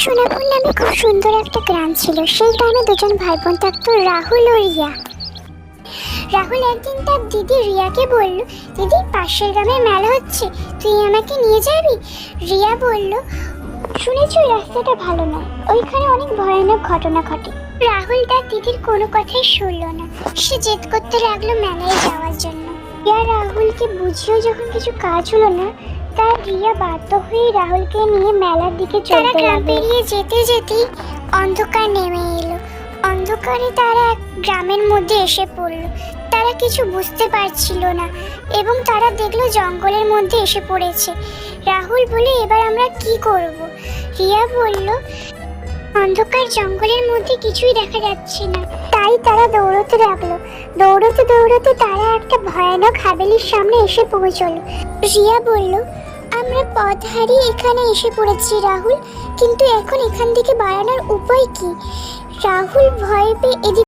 সোনাপুর নামে খুব সুন্দর একটা গ্রাম ছিল। সেই গ্রামে দুজন ভাই বোন থাকতো, রাহুল ও রিয়া। রাহুল একদিন তার দিদি রিয়াকে বলল, দিদি, পাশের গ্রামে মেলা হচ্ছে, তুই আমাকে নিয়ে যাবি? রিয়া বলল, শুনেছি ওই রাস্তাটা ভালো নয় ওইখানে অনেক ভয়ানক ঘটনা ঘটে। রাহুল তার দিদির কোনো কথাই শুনলো না। সে জেদ করতে লাগল, মেলায় জন্য। রিয়া রাহুলকে বুঝিয়েও যখন কিছু কাজ হলো না তার রিয়া বাধ্য হয়ে রাহুলকে নিয়ে মেলার দিকে চলতে গ্রাম পেরিয়ে যেতে যেতেই অন্ধকার নেমে এলো। অন্ধকারে তারা এক গ্রামের মধ্যে এসে পড়ল। তারা কিছু বুঝতে পারছিল না এবং তারা দেখল জঙ্গলের মধ্যে এসে পড়েছে। রাহুল বলে এবার আমরা কি করব? রিয়া বলল অন্ধকার জঙ্গলের মধ্যে কিছুই দেখা যাচ্ছে না। তাই তারা দৌড়তে লাগল। দৌড়তে দৌড়তে তারা একটা ভয়ানক হাবেলির সামনে এসে পৌঁছল। রিয়া বলল, আমরা পথ হারিয়ে এখানে এসে পড়েছি, রাহুল। কিন্তু এখন এখান থেকে বাড়ানোর উপায় কি? রাহুল ভয় পেয়ে এদিক